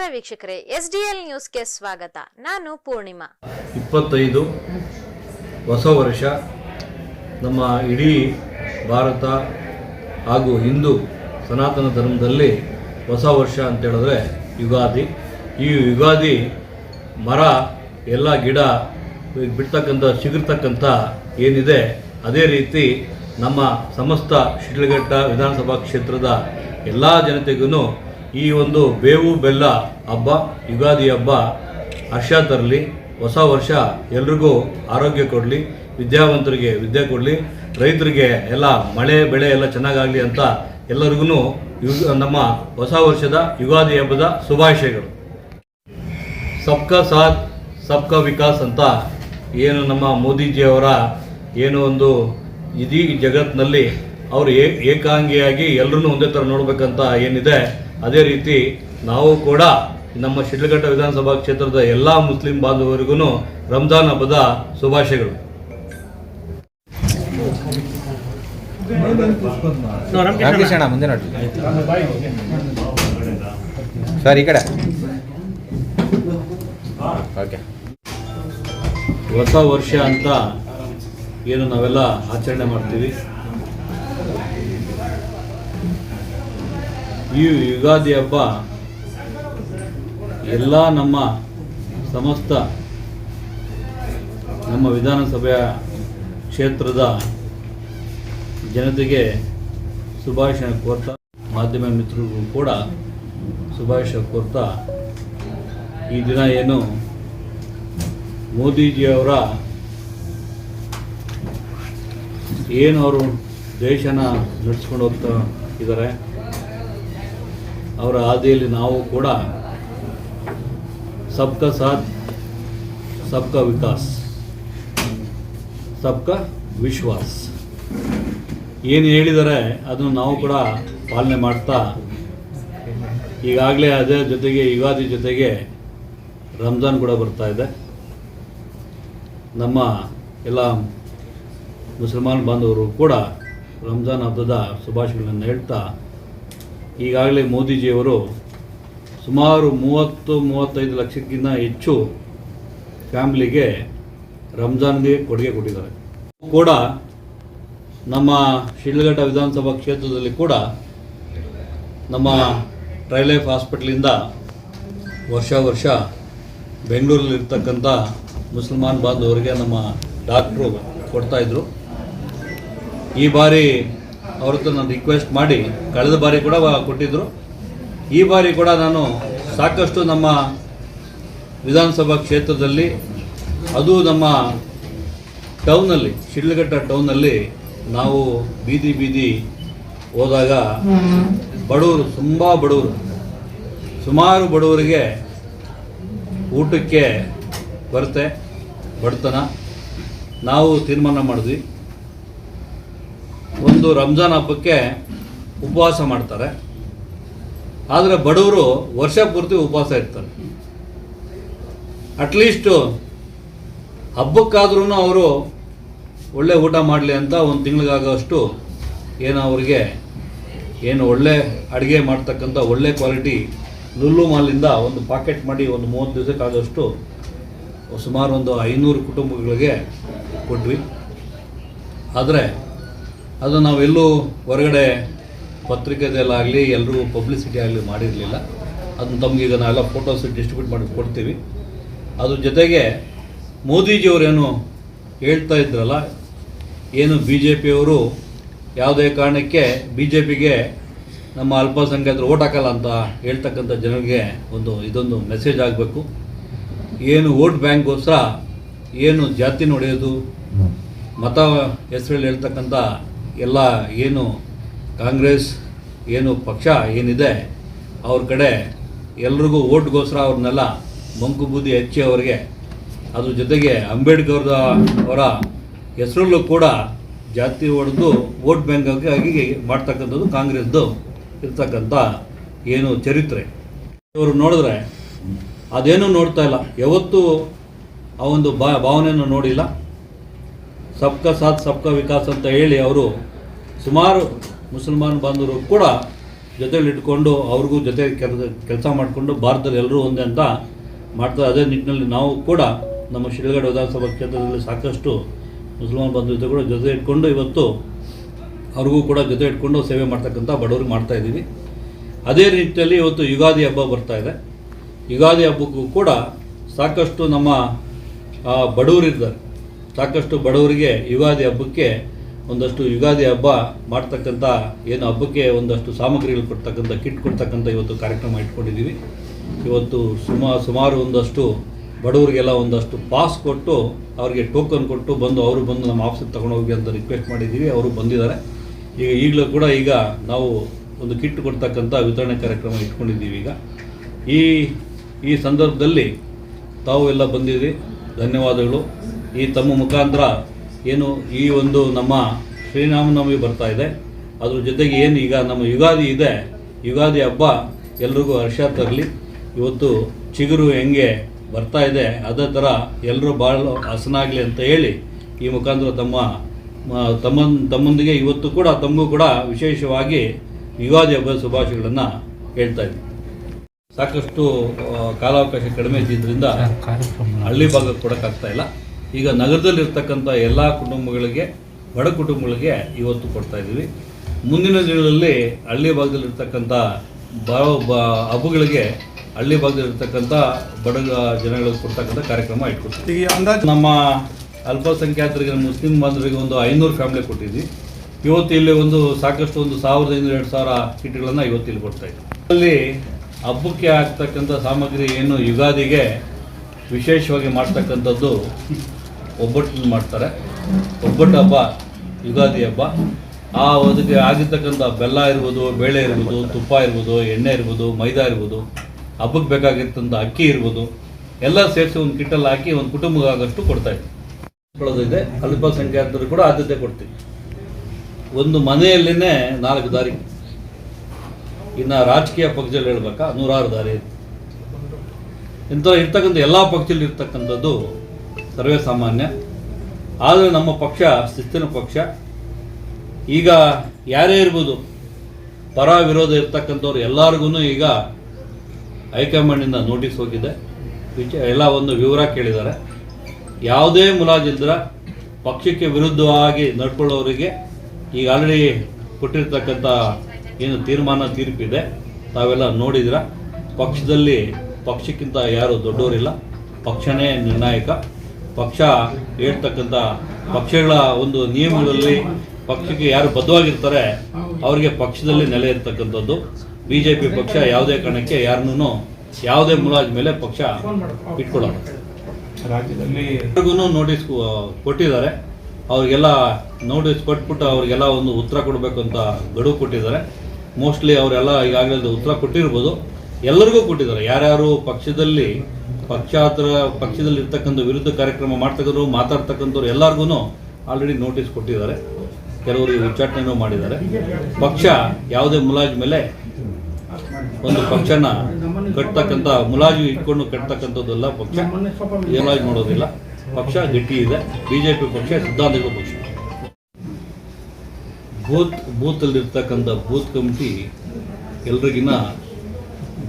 ನಮಸ್ಕಾರ ವೀಕ್ಷಕರೇ S D L ನ್ಯೂಸ್ಗೆ ಸ್ವಾಗತ. ನಾನು ಪೂರ್ಣಿಮಾ. ಇಪ್ಪತ್ತೈದು ಹೊಸ ವರ್ಷ. ನಮ್ಮ ಇಡೀ ಭಾರತ ಹಾಗೂ ಹಿಂದೂ ಸನಾತನ ಧರ್ಮದಲ್ಲಿ ಹೊಸ ವರ್ಷ ಅಂತ ಹೇಳಿದ್ರೆ ಯುಗಾದಿ. ಈ ಯುಗಾದಿ ಮರ, ಎಲ್ಲ ಗಿಡ, ಬಿಡ್ತಕ್ಕಂಥ, ಸಿಗಿರ್ತಕ್ಕಂಥ ಏನಿದೆ, ಅದೇ ರೀತಿ ನಮ್ಮ ಸಮಸ್ತ ಶಿಡ್ಲಘಟ್ಟ ವಿಧಾನಸಭಾ ಕ್ಷೇತ್ರದ ಎಲ್ಲ ಜನತೆಗೂ ಈ ಒಂದು ಬೇವು ಬೆಲ್ಲ ಹಬ್ಬ, ಯುಗಾದಿ ಹಬ್ಬ ಹರ್ಷ ತರಲಿ, ಹೊಸ ವರ್ಷ ಎಲ್ರಿಗೂ ಆರೋಗ್ಯ ಕೊಡಲಿ, ವಿದ್ಯಾವಂತರಿಗೆ ವಿದ್ಯೆ ಕೊಡಲಿ, ರೈತರಿಗೆ ಎಲ್ಲ ಮಳೆ, ಬೆಳೆ ಎಲ್ಲ ಚೆನ್ನಾಗಾಗಲಿ ಅಂತ ಎಲ್ಲರಿಗೂ ನಮ್ಮ ಹೊಸ ವರ್ಷದ ಯುಗಾದಿ ಹಬ್ಬದ ಶುಭಾಶಯಗಳು. ಸಬ್ಕಾ ಸಾಥ್, ಸಬ್ಕಾ ವಿಕಾಸ್ ಅಂತ ಏನು ನಮ್ಮ ಮೋದಿಜಿಯವರ ಏನು ಒಂದು ಇದೀ ಜಗತ್ತಿನಲ್ಲಿ ಅವರು ಏಕಾಂಗಿಯಾಗಿ ಎಲ್ಲರೂ ಒಂದೇ ಥರ ನೋಡಬೇಕಂತ ಏನಿದೆ ಅದೇ ರೀತಿ ನಾವು ಕೂಡ ನಮ್ಮ ಶಿಡ್ಲಘಟ್ಟ ವಿಧಾನಸಭಾ ಕ್ಷೇತ್ರದ ಎಲ್ಲ ಮುಸ್ಲಿಂ ಬಾಂಧವರಿಗೂ ರಂಜಾನ್ ಹಬ್ಬದ ಶುಭಾಶಯಗಳು. ರಾಮಕೃಷ್ಣ ಮುಂದೆ ನೋಡಿ ಸರ್ ಈ ಕಡೆ. ಓಕೆ. ಹೊಸ ವರ್ಷ ಅಂತ ಏನು ನಾವೆಲ್ಲ ಆಚರಣೆ ಮಾಡ್ತೀವಿ. ಈ ಯುಗಾದಿ ಹಬ್ಬ ಎಲ್ಲ ನಮ್ಮ ಸಮಸ್ತ ನಮ್ಮ ವಿಧಾನಸಭೆಯ ಕ್ಷೇತ್ರದ ಜನತೆಗೆ ಶುಭಾಶಯ ಕೋರ್ತಾ, ಮಾಧ್ಯಮ ಮಿತ್ರರಿಗೂ ಕೂಡ ಶುಭಾಶಯ ಕೋರ್ತಾ, ಈ ದಿನ ಏನು ಮೋದಿಜಿಯವರ ಏನು ಅವರು ದೇಶನ ನಡೆಸ್ಕೊಂಡು ಹೋಗ್ತಾ ಇದ್ದಾರೆ. ಅವರ ಹಾದಿಯಲ್ಲಿ ನಾವು ಕೂಡ ಸಬ್ಕ ಸಾಥ್, ಸಬ್ಕ ವಿಕಾಸ್, ಸಬ್ಕ ವಿಶ್ವಾಸ್. ಏನು ಹೇಳಿದರೆ ಅದನ್ನು ನಾವು ಕೂಡ ಪಾಲನೆ ಮಾಡ್ತಾ, ಈಗಾಗಲೇ ಅದೇ ಜೊತೆಗೆ, ಯುಗಾದಿ ಜೊತೆಗೆ ರಂಜಾನ್ ಕೂಡ ಬರ್ತಾ ಇದೆ. ನಮ್ಮ ಎಲ್ಲ ಮುಸಲ್ಮಾನ್ ಬಾಂಧವರು ಕೂಡ ರಂಜಾನ್ ಹಬ್ಬದ ಶುಭಾಶಯಗಳನ್ನು ಹೇಳ್ತಾ ಈಗಾಗಲೇ ಮೋದಿಜಿಯವರು ಸುಮಾರು ಮೂವತ್ತು, ಮೂವತ್ತೈದು ಲಕ್ಷಕ್ಕಿಂತ ಹೆಚ್ಚು ಫ್ಯಾಮ್ಲಿಗೆ ರಂಜಾನ್ಗೆ ಕೊಡುಗೆ ಕೊಟ್ಟಿದ್ದಾರೆ. ಕೂಡ ನಮ್ಮ ಶಿಡ್ಲಘಟ್ಟ ವಿಧಾನಸಭಾ ಕ್ಷೇತ್ರದಲ್ಲಿ ಕೂಡ ನಮ್ಮ ಟ್ರೈಲೈಫ್ ಹಾಸ್ಪಿಟ್ಲಿಂದ ವರ್ಷ ವರ್ಷ ಬೆಂಗಳೂರಲ್ಲಿರ್ತಕ್ಕಂಥ ಮುಸಲ್ಮಾನ್ ಬಾಂಧವರಿಗೆ ನಮ್ಮ ಡಾಕ್ಟ್ರು ಕೊಡ್ತಾಯಿದ್ರು ಈ ಬಾರಿ ಅವ್ರ ಹತ್ರ ನಾನು ರಿಕ್ವೆಸ್ಟ್ ಮಾಡಿ, ಕಳೆದ ಬಾರಿ ಕೂಡ ಕೊಟ್ಟಿದ್ದರು ಈ ಬಾರಿ ಕೂಡ ನಾನು ಸಾಕಷ್ಟು ನಮ್ಮ ವಿಧಾನಸಭಾ ಕ್ಷೇತ್ರದಲ್ಲಿ, ಅದು ನಮ್ಮ ಟೌನಲ್ಲಿ ಶಿಡ್ಲಘಟ್ಟ ಟೌನಲ್ಲಿ ನಾವು ಬೀದಿ ಬೀದಿ ಹೋದಾಗ ಬಡವರು ತುಂಬ ಬಡವರು ಸುಮಾರು ಬಡವರಿಗೆ ಊಟಕ್ಕೆ ಬರುತ್ತೆ ಬಡತನ. ನಾವು ತೀರ್ಮಾನ ಮಾಡಿದ್ವಿ. ಒಂದು ರಂಜಾನ್ ಹಬ್ಬಕ್ಕೆ ಉಪವಾಸ ಮಾಡ್ತಾರೆ. ಆದರೆ ಬಡವರು ವರ್ಷ ಪೂರ್ತಿ ಉಪವಾಸ ಇರ್ತಾರೆ. ಅಟ್ಲೀಸ್ಟು ಹಬ್ಬಕ್ಕಾದ್ರೂ ಅವರು ಒಳ್ಳೆ ಊಟ ಮಾಡಲಿ ಅಂತ ಒಂದು ತಿಂಗಳಿಗಾಗೋಷ್ಟು ಏನು ಅವರಿಗೆ ಏನು ಒಳ್ಳೆ ಅಡುಗೆ ಮಾಡ್ತಕ್ಕಂಥ ಒಳ್ಳೆ ಕ್ವಾಲಿಟಿ ಲುಲ್ಲು ಮಾಲಿಂದ ಒಂದು ಪಾಕೆಟ್ ಮಾಡಿ ಒಂದು ಮೂವತ್ತು ದಿವಸಕ್ಕಾಗೋಷ್ಟು ಸುಮಾರು ಒಂದು ಐನೂರು ಕುಟುಂಬಗಳಿಗೆ ಕೊಟ್ವಿ. ಆದರೆ ಅದು ನಾವೆಲ್ಲೂ ಹೊರಗಡೆ ಪತ್ರಿಕೆದಲ್ಲಾಗಲಿ ಎಲ್ಲರೂ ಪಬ್ಲಿಸಿಟಿ ಆಗಲಿ ಮಾಡಿರಲಿಲ್ಲ. ಅದನ್ನ ತಮಗೀಗ ನಾವೆಲ್ಲ ಫೋಟೋಸ್ ಡಿಸ್ಟ್ರಿಬ್ಯೂಟ್ ಮಾಡಿ ಕೊಡ್ತೀವಿ. ಅದ್ರ ಜೊತೆಗೆ ಮೋದಿಜಿಯವರೇನು ಹೇಳ್ತಾ ಇದ್ರಲ್ಲ ಏನು ಬಿ ಜೆ ಪಿಯವರು ಯಾವುದೇ ಕಾರಣಕ್ಕೆ ಬಿ ಜೆ ಪಿಗೆ ನಮ್ಮ ಅಲ್ಪಸಂಖ್ಯಾತರು ಓಟ್ ಹಾಕಲ್ಲ ಅಂತ ಹೇಳ್ತಕ್ಕಂಥ ಜನರಿಗೆ ಒಂದು ಇದೊಂದು ಮೆಸೇಜ್ ಆಗಬೇಕು. ಏನು ವೋಟ್ ಬ್ಯಾಂಕ್ಗೋಸ್ಕರ ಏನು ಜಾತಿ ನೋಡಿಯೋದು ಮತ ಹೆಸರಲ್ಲಿ ಹೇಳ್ತಕ್ಕಂಥ ಎಲ್ಲ ಏನು ಕಾಂಗ್ರೆಸ್, ಏನು ಪಕ್ಷ ಏನಿದೆ, ಅವ್ರ ಕಡೆ ಎಲ್ರಿಗೂ ಓಟ್ಗೋಸ್ಕರ ಅವ್ರನ್ನೆಲ್ಲ ಮಂಕು ಬೂದಿ ಹಚ್ಚಿ ಅವರಿಗೆ, ಅದ್ರ ಜೊತೆಗೆ ಅಂಬೇಡ್ಕರ್ ಅವರ ಹೆಸರಲ್ಲೂ ಕೂಡ ಜಾತಿ ಹೊಡೆದು ವೋಟ್ ಬ್ಯಾಂಕ್ ಆಗಿ ಮಾಡ್ತಕ್ಕಂಥದ್ದು ಕಾಂಗ್ರೆಸ್ದು ಇರ್ತಕ್ಕಂಥ ಏನು ಚರಿತ್ರೆ. ಇವರು ನೋಡಿದ್ರೆ ಅದೇನೂ ನೋಡ್ತಾ ಇಲ್ಲ. ಯಾವತ್ತೂ ಆ ಒಂದು ಭಾವನೆಯನ್ನು ನೋಡಿಲ್ಲ. ಸಬ್ಕಾ ಸಾಥ್, ಸಬ್ಕಾ ವಿಕಾಸ್ ಅಂತ ಹೇಳಿ ಅವರು ಸುಮಾರು ಮುಸಲ್ಮಾನ್ ಬಾಂಧವರು ಕೂಡ ಜೊತೆಯಲ್ಲಿಟ್ಕೊಂಡು ಅವ್ರಿಗೂ ಜೊತೆ ಕೆಲಸ ಮಾಡಿಕೊಂಡು ಭಾರತದಲ್ಲಿ ಎಲ್ಲರೂ ಒಂದೇ ಅಂತ ಮಾಡ್ತಾರೆ ಅದೇ ನಿಟ್ಟಿನಲ್ಲಿ ನಾವು ಕೂಡ ನಮ್ಮ ಶಿಡಗಡ ವಿಧಾನಸಭಾ ಕ್ಷೇತ್ರದಲ್ಲಿ ಸಾಕಷ್ಟು ಮುಸಲ್ಮಾನ್ ಬಂಧು ಜೊತೆ ಜೊತೆ ಇಟ್ಕೊಂಡು ಇವತ್ತು ಅವ್ರಿಗೂ ಕೂಡ ಜೊತೆ ಇಟ್ಕೊಂಡು ಸೇವೆ ಮಾಡ್ತಕ್ಕಂಥ ಬಡವ್ರಿಗೆ ಮಾಡ್ತಾ ಇದ್ದೀವಿ. ಅದೇ ರೀತಿಯಲ್ಲಿ ಇವತ್ತು ಯುಗಾದಿ ಹಬ್ಬ ಬರ್ತಾ ಇದೆ. ಯುಗಾದಿ ಹಬ್ಬಕ್ಕೂ ಕೂಡ ಸಾಕಷ್ಟು ನಮ್ಮ ಬಡವರಿದ್ದಾರೆ ಸಾಕಷ್ಟು ಬಡವರಿಗೆ ಯುಗಾದಿ ಹಬ್ಬಕ್ಕೆ ಒಂದಷ್ಟು ಯುಗಾದಿ ಹಬ್ಬ ಮಾಡ್ತಕ್ಕಂಥ, ಏನು ಹಬ್ಬಕ್ಕೆ ಒಂದಷ್ಟು ಸಾಮಗ್ರಿಗಳು ಕೊಡ್ತಕ್ಕಂಥ ಕಿಟ್ ಕೊಡ್ತಕ್ಕಂಥ ಇವತ್ತು ಕಾರ್ಯಕ್ರಮ ಇಟ್ಕೊಂಡಿದ್ದೀವಿ. ಇವತ್ತು ಸುಮಾ, ಸುಮಾರು ಒಂದಷ್ಟು ಬಡವರಿಗೆಲ್ಲ ಒಂದಷ್ಟು ಪಾಸ್ ಕೊಟ್ಟು, ಅವರಿಗೆ ಟೋಕನ್ ಕೊಟ್ಟು ಬಂದು ಅವರು ಬಂದು ನಮ್ಮ ಆಫೀಸಿಗೆ ತಗೊಂಡೋಗಿ ಅಂತ ರಿಕ್ವೆಸ್ಟ್ ಮಾಡಿದ್ದೀವಿ, ಅವರು ಬಂದಿದ್ದಾರೆ. ಈಗ ಈಗಲೂ ಕೂಡ ಈಗ ನಾವು ಒಂದು ಕಿಟ್ ಕೊಡ್ತಕ್ಕಂಥ ವಿತರಣೆ ಕಾರ್ಯಕ್ರಮ ಇಟ್ಕೊಂಡಿದ್ದೀವಿ ಈಗ. ಈ ಈ ಸಂದರ್ಭದಲ್ಲಿ ತಾವು ಎಲ್ಲ ಬಂದಿದ್ದೀವಿ ಧನ್ಯವಾದಗಳು. ಈ ತಮ್ಮ ಮುಖಾಂತರ ಏನು ಈ ಒಂದು ನಮ್ಮ ಶ್ರೀರಾಮನವಮಿ ಬರ್ತಾ ಇದೆ. ಅದ್ರ ಜೊತೆಗೆ ಏನು ಈಗ ನಮ್ಮ ಯುಗಾದಿ ಇದೆ. ಯುಗಾದಿ ಹಬ್ಬ ಎಲ್ರಿಗೂ ಹರ್ಷ ತರಲಿ. ಇವತ್ತು ಚಿಗುರು ಹೆಂಗೆ ಬರ್ತಾ ಇದೆ ಅದೇ ಥರ ಎಲ್ಲರೂ ಭಾಳ ಹಸನಾಗಲಿ ಅಂತ ಹೇಳಿ ಈ ಮುಖಾಂತರ ತಮ್ಮ ತಮ್ಮ ತಮ್ಮೊಂದಿಗೆ ಇವತ್ತು ಕೂಡ ತಮಗೂ ಕೂಡ ವಿಶೇಷವಾಗಿ ಯುಗಾದಿ ಹಬ್ಬದ ಶುಭಾಶಯಗಳನ್ನು ಹೇಳ್ತಾ ಇದ್ದೀನಿ. ಸಾಕಷ್ಟು ಕಾಲಾವಕಾಶ ಕಡಿಮೆ ಇದ್ದಿದ್ದರಿಂದ ಹಳ್ಳಿ ಭಾಗಕ್ಕೆ ಕೊಡೋಕ್ಕಾಗ್ತಾ ಇಲ್ಲ. ಈಗ ನಗರದಲ್ಲಿರ್ತಕ್ಕಂಥ ಎಲ್ಲ ಕುಟುಂಬಗಳಿಗೆ ಬಡ ಕುಟುಂಬಗಳಿಗೆ ಇವತ್ತು ಕೊಡ್ತಾ ಇದ್ದೀವಿ. ಮುಂದಿನ ದಿನಗಳಲ್ಲಿ ಹಳ್ಳಿ ಭಾಗದಲ್ಲಿರ್ತಕ್ಕಂಥ ಬ ಬ- ಹಬ್ಬಗಳಿಗೆ ಹಳ್ಳಿ ಭಾಗದಲ್ಲಿರ್ತಕ್ಕಂಥ ಬಡ ಜನಗಳಿಗೆ ಕೊಡ್ತಕ್ಕಂಥ ಕಾರ್ಯಕ್ರಮ ಇಟ್ಕೊಡ್ತೀವಿ. ಈಗ ಅಂದಾಜು ನಮ್ಮ ಅಲ್ಪಸಂಖ್ಯಾತರಿಗೆ ಮುಸ್ಲಿಂ ಬಾಂಧವರಿಗೆ ಒಂದು ಐನೂರು ಫ್ಯಾಮಿಲಿ ಕೊಟ್ಟಿದ್ವಿ ಇವತ್ತು ಇಲ್ಲಿ ಒಂದು ಸಾಕಷ್ಟು ಒಂದು ಸಾವಿರದ ಐನೂರು ಎರಡು ಸಾವಿರ ಕಿಟ್ಗಳನ್ನು ಇವತ್ತು ಇಲ್ಲಿ ಕೊಡ್ತಾ ಇದ್ದೀವಿ. ಅಲ್ಲಿ ಹಬ್ಬಕ್ಕೆ ಆಗ್ತಕ್ಕಂಥ ಸಾಮಗ್ರಿ ಏನು ಯುಗಾದಿಗೆ ವಿಶೇಷವಾಗಿ ಮಾಡ್ತಕ್ಕಂಥದ್ದು ಒಬ್ಬಟ್ಟು ಮಾಡ್ತಾರೆ. ಒಬ್ಬಟ್ಟು ಹಬ್ಬ, ಯುಗಾದಿ ಹಬ್ಬ. ಆ ಅದಕ್ಕೆ ಆಗಿರ್ತಕ್ಕಂಥ ಬೆಲ್ಲ ಇರ್ಬೋದು, ಬೇಳೆ ಇರ್ಬೋದು, ತುಪ್ಪ ಇರ್ಬೋದು, ಎಣ್ಣೆ ಇರ್ಬೋದು, ಮೈದಾ ಇರ್ಬೋದು, ಹಬ್ಬಕ್ಕೆ ಬೇಕಾಗಿರ್ತಂಥ ಅಕ್ಕಿ ಇರ್ಬೋದು, ಎಲ್ಲ ಸೇರಿಸಿ ಒಂದು ಕಿಟ್ಟಲ್ಲಿ ಹಾಕಿ ಒಂದು ಕುಟುಂಬಕ್ಕಾಗಷ್ಟು ಕೊಡ್ತಾ ಕೊಡೋದಿದೆ ಅಲ್ಪಸಂಖ್ಯಾತರು ಕೂಡ ಆದ್ಯತೆ ಕೊಡ್ತೀವಿ. ಒಂದು ಮನೆಯಲ್ಲಿನೇ ನಾಲ್ಕು ದಾರಿ. ಇನ್ನು ರಾಜಕೀಯ ಪಕ್ಷದಲ್ಲಿ ಹೇಳ್ಬೇಕಾ? ನೂರಾರು ದಾರಿ ಇಂಥ ಇರ್ತಕ್ಕಂಥ ಎಲ್ಲ ಪಕ್ಷದಲ್ಲಿ ಇರ್ತಕ್ಕಂಥದ್ದು ಸರ್ವೇ ಸಾಮಾನ್ಯ ಆದರೆ ನಮ್ಮ ಪಕ್ಷ, ಶಿಸ್ತಿನ ಪಕ್ಷ, ಈಗ ಯಾರೇ ಇರ್ಬೋದು ಪರ ವಿರೋಧ ಇರ್ತಕ್ಕಂಥವ್ರು ಎಲ್ಲರಿಗೂ ಈಗ ಹೈಕಮಾಂಡಿಂದ ನೋಟಿಸ್ ಹೋಗಿದೆ. ವಿಚ, ಎಲ್ಲ ಒಂದು ವಿವರ ಕೇಳಿದ್ದಾರೆ. ಯಾವುದೇ ಮುಲಾಜಿಲ್ದ್ರ ಪಕ್ಷಕ್ಕೆ ವಿರುದ್ಧವಾಗಿ ನಡ್ಕೊಳ್ಳೋರಿಗೆ ಈಗ ಆಲ್ರೆಡಿ ಕೊಟ್ಟಿರ್ತಕ್ಕಂಥ ಏನು ತೀರ್ಮಾನ, ತೀರ್ಪಿದೆ. ತಾವೆಲ್ಲ ನೋಡಿದಿರ ಪಕ್ಷದಲ್ಲಿ, ಪಕ್ಷಕ್ಕಿಂತ ಯಾರು ದೊಡ್ಡವರಿಲ್ಲ ಪಕ್ಷನೇ ನಿರ್ಣಾಯಕ. ಪಕ್ಷ ಹೇಳ್ತಕ್ಕಂಥ ಪಕ್ಷಗಳ ಒಂದು ನಿಯಮಗಳಲ್ಲಿ ಪಕ್ಷಕ್ಕೆ ಯಾರು ಬದ್ಧವಾಗಿರ್ತಾರೆ ಅವರಿಗೆ ಪಕ್ಷದಲ್ಲಿ ನೆಲೆ ಇರ್ತಕ್ಕಂಥದ್ದು. ಬಿ ಜೆ ಪಿ ಪಕ್ಷ ಯಾವುದೇ ಕಾರಣಕ್ಕೆ ಯಾರನ್ನೂ ಯಾವುದೇ ಮುಲಾಜ್ ಮೇಲೆ ಪಕ್ಷ ಇಟ್ಕೊಳ್ಳೋಲ್ಲ. ರಾಜ್ಯದಲ್ಲಿ ಎಲ್ರಿಗೂ ನೋಟಿಸ್ ಕೊಟ್ಟಿದ್ದಾರೆ. ಅವ್ರಿಗೆಲ್ಲ ನೋಟಿಸ್ ಕೊಟ್ಬಿಟ್ಟು ಅವ್ರಿಗೆಲ್ಲ ಒಂದು ಉತ್ತರ ಕೊಡಬೇಕು ಅಂತ ಗಡುವು ಕೊಟ್ಟಿದ್ದಾರೆ. ಮೋಸ್ಟ್ಲಿ ಅವರೆಲ್ಲ ಈಗಾಗಲೇ ಉತ್ತರ ಕೊಟ್ಟಿರ್ಬೋದು. ಎಲ್ಲರಿಗೂ ಕೊಟ್ಟಿದ್ದಾರೆ. ಯಾರ್ಯಾರು ಪಕ್ಷದಲ್ಲಿ ಪಕ್ಷಾತರ ಪಕ್ಷದಲ್ಲಿ ಇರ್ತಕ್ಕಂಥ ವಿರುದ್ಧ ಕಾರ್ಯಕ್ರಮ ಮಾಡ್ತಕ್ಕಂಥವ್ರು, ಮಾತಾಡ್ತಕ್ಕಂಥವ್ರು ಎಲ್ಲರಿಗೂ ಆಲ್ರೆಡಿ ನೋಟಿಸ್ ಕೊಟ್ಟಿದ್ದಾರೆ. ಕೆಲವರು ಉಚ್ಚಾಟನೆಯೂ ಮಾಡಿದ್ದಾರೆ. ಪಕ್ಷ ಯಾವುದೇ ಮುಲಾಜ್ ಮೇಲೆ ಒಂದು ಪಕ್ಷನ ಕಟ್ತಕ್ಕಂಥ, ಮುಲಾಜು ಇಟ್ಕೊಂಡು ಕಟ್ತಕ್ಕಂಥದ್ದೆಲ್ಲ ಪಕ್ಷ. ಮುಲಾಜ್ ಮಾಡೋದಿಲ್ಲ. ಪಕ್ಷ ಗಟ್ಟಿ ಇದೆ. ಬಿ ಜೆ ಪಿ ಪಕ್ಷ ಸಿದ್ಧಾಂತಗಳ ಪಕ್ಷ. ಬೂತ್, ಬೂತಲ್ಲಿರ್ತಕ್ಕಂಥ ಬೂತ್ ಕಮಿಟಿ ಎಲ್ರಿಗಿನ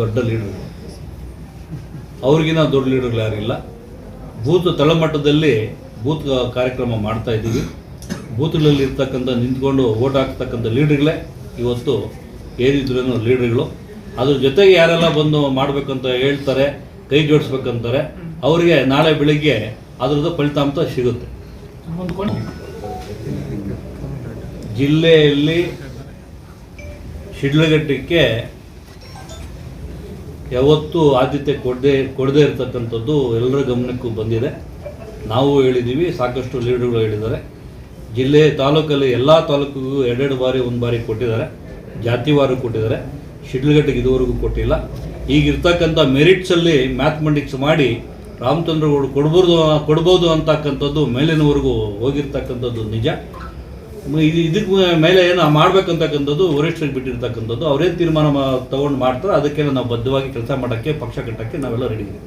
ದೊಡ್ಡ ಲೀಡರ್. ಅವ್ರಿಗಿನ ದೊಡ್ಡ ಲೀಡರ್ಗಳು ಯಾರಿಲ್ಲ. ಬೂತ್ ತಳಮಟ್ಟದಲ್ಲಿ ಬೂತ್ ಕಾರ್ಯಕ್ರಮ ಮಾಡ್ತಾ ಇದ್ದೀವಿ. ಬೂತ್ಗಳಲ್ಲಿ ಇರ್ತಕ್ಕಂಥ ನಿಂತ್ಕೊಂಡು ಓಟ್ ಹಾಕ್ತಕ್ಕಂಥ ಲೀಡರ್ಗಳೇ ಇವತ್ತು ಏನಿದ್ರೂ ಲೀಡರ್ಗಳು. ಅದ್ರ ಜೊತೆಗೆ ಯಾರೆಲ್ಲ ಬಂದು ಮಾಡಬೇಕಂತ ಹೇಳ್ತಾರೆ, ಕೈ ಜೋಡಿಸ್ಬೇಕಂತಾರೆ, ಅವರಿಗೆ ನಾಳೆ ಬೆಳಿಗ್ಗೆ ಅದರದ್ದು ಫಲಿತಾಂಶ ಸಿಗುತ್ತೆ. ಜಿಲ್ಲೆಯಲ್ಲಿ ಶಿಡ್ಲಘಟ್ಟಕ್ಕೆ ಯಾವತ್ತೂ ಆದ್ಯತೆ ಕೊಡದೆ, ಕೊಡದೇ ಇರತಕ್ಕಂಥದ್ದು ಎಲ್ಲರ ಗಮನಕ್ಕೂ ಬಂದಿದೆ. ನಾವು ಹೇಳಿದ್ದೀವಿ ಸಾಕಷ್ಟು ಲೀಡರ್ಗಳು ಹೇಳಿದ್ದಾರೆ. ಜಿಲ್ಲೆ ತಾಲೂಕಲ್ಲಿ ಎಲ್ಲ ತಾಲೂಕಿಗೂ ಎರಡೆರಡು ಬಾರಿ, ಒಂದು ಬಾರಿ ಕೊಟ್ಟಿದ್ದಾರೆ. ಜಾತಿವಾರು ಕೊಟ್ಟಿದ್ದಾರೆ. ಶಿಡ್ಲಘಟ್ಟಕ್ಕೆ ಇದುವರೆಗೂ ಕೊಟ್ಟಿಲ್ಲ. ಈಗಿರ್ತಕ್ಕಂಥ ಮೆರಿಟ್ಸಲ್ಲಿ ಮ್ಯಾಥಮೆಟಿಕ್ಸ್ ಮಾಡಿ ರಾಮಚಂದ್ರಗೌಡ ಕೊಡ್ಬೋದು ಕೊಡ್ಬೋದು ಅಂತಕ್ಕಂಥದ್ದು ಮೇಲಿನವರೆಗೂ ಹೋಗಿರ್ತಕ್ಕಂಥದ್ದು ನಿಜ. ಇದಕ್ಕೆ ಮೇಲೆ ಏನು ಮಾಡ್ಬೇಕಂತಕ್ಕಂಥದ್ದು, ವರಿಷ್ಠರಿಗೆ ಬಿಟ್ಟಿರ್ತಕ್ಕಂಥದ್ದು, ಅವರೇನು ತೀರ್ಮಾನ ತಗೊಂಡು ಮಾಡ್ತಾರೆ ಅದಕ್ಕೆಲ್ಲ ನಾವು ಬದ್ಧವಾಗಿ ಕೆಲಸ ಮಾಡೋಕ್ಕೆ, ಪಕ್ಷ ಕಟ್ಟಕ್ಕೆ ನಾವೆಲ್ಲ ರೆಡಿ ಇದ್ದೀವಿ.